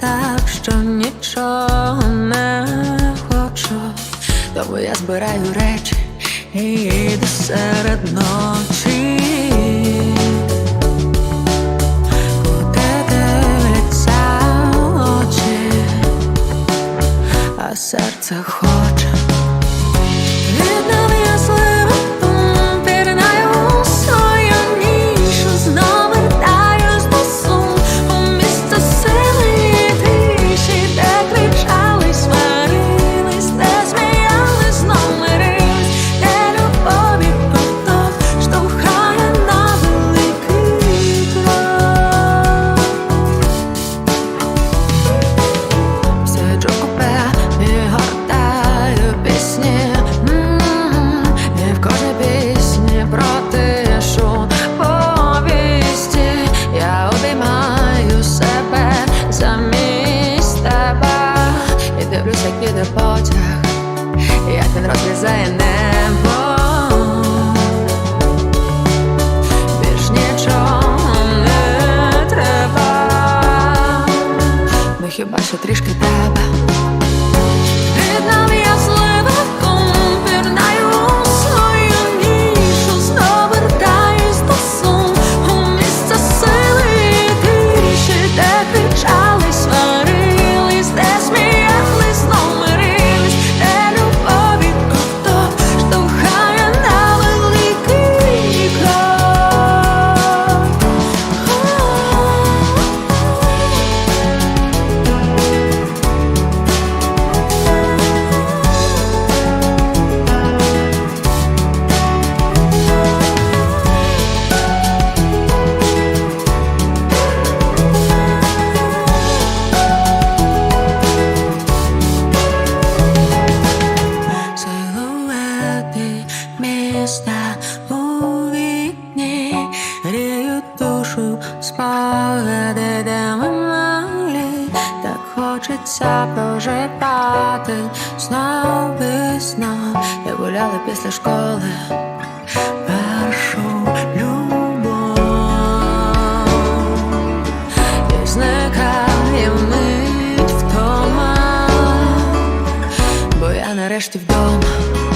так, що нічого не хочу, тому я збираю речі і йду серед ночі. хіба що трішки тебе. душу спогади, де ми мали, так хочеться прожитати знов і знов, як гуляли після школи. Першу любов і зникає мить бо я нарешті вдома.